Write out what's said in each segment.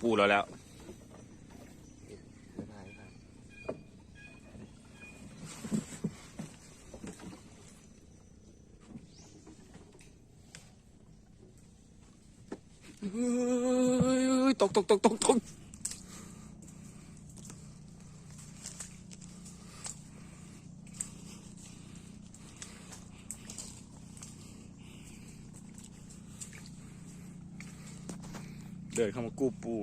ปูเราแล้ว ตกตกตกตกตก เดินเข้ามากู้ปู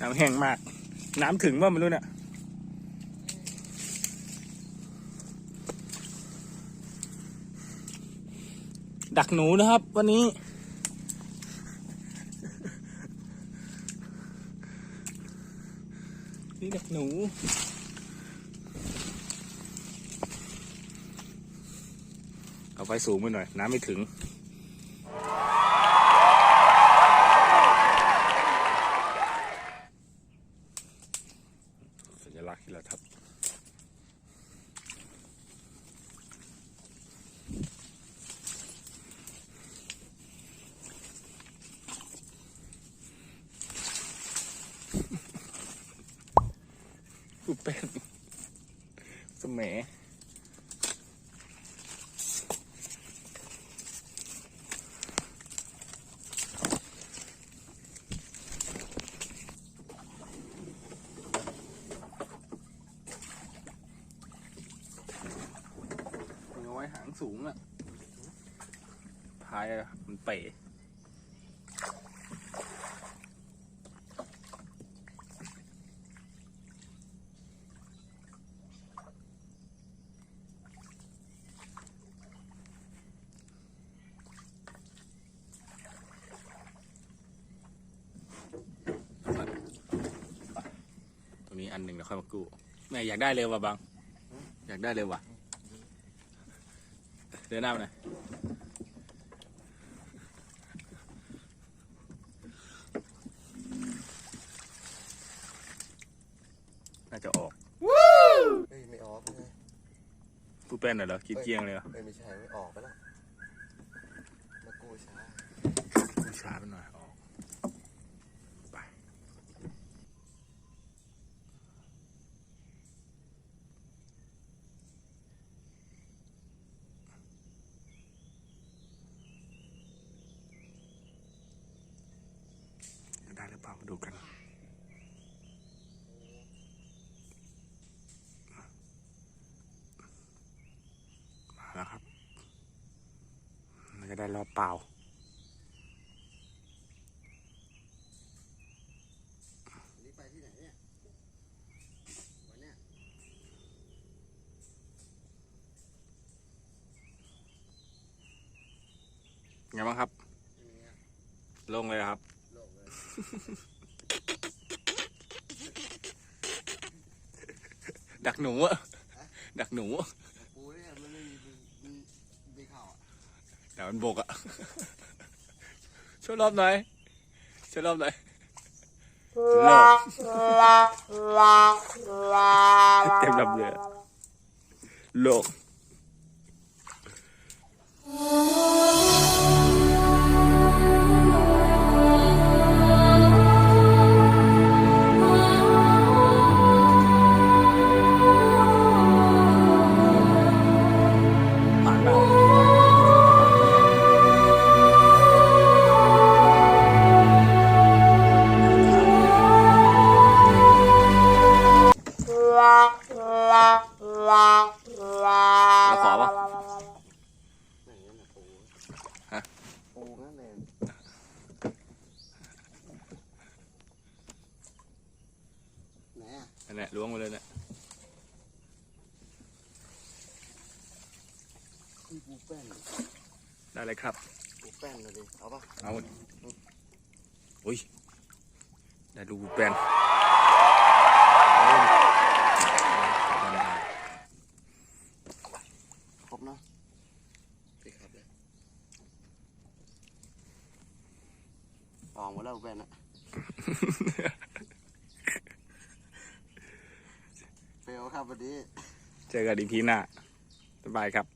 น้ำแห้งมาก น้ำถึงว่าไม่รู้เนี่ยดักหนูนะครับ วันนี้ นี่ดักหนู เอา ไฟสูงไปหน่อย น้ำไม่ถึง สัญลักษณ์ที่เราทับกูเป็นสมแหเอาไว้หาง สูงอะพายมันเป๋ตรงนี้อันหนึ่งเดี๋ยวค่อยมากู้แม่อยากได้เร็วว่ะบังอยากได้เร็วว่ะ เดินหน้าไปหน่อยน่าจะออกเอ้ยไม่ออกเลยปูแป้นน่ะเหรอกินเกลียงเลยเหรอเอ้ยไม่ใช่ไม่ออกไปแล้วมากู้ช้ากูช้าไปหน่อยออก ด้หรือเปล่ามาดูกัน มาแล้วครับมันจะได้รอบเปล่านี่ไปที่ไหนเนี่ยวันเนี้ยไงบ้างครับไม่มีอะลงเลยครับโลกเลย ดักหนูอะดักหนูอะปูเนี่ยมันไม่มีมีมีข่าวอะเดี๋ยวมันบกอะช่วยรอบหน่อยช่วยรอบหน่อยรอบเต็มลำเรือโลก แล้วขอปะไหนนั่นน่ะปูฮะปูนั่นเองไหนอะนั่นแหละล้วงมาเลยเนี่ยที่ปูแป้นได้เลยครับ ปูแป้นเลยดิเอาปะเอาอุ้ยได้ลูกแปลน ครบเนาะพี่ครับเลย ออกหมดแล้วปูแป้นอะเฟลครับวันนี้ เจอกันอีพีหน้าบ๊ายบายครับ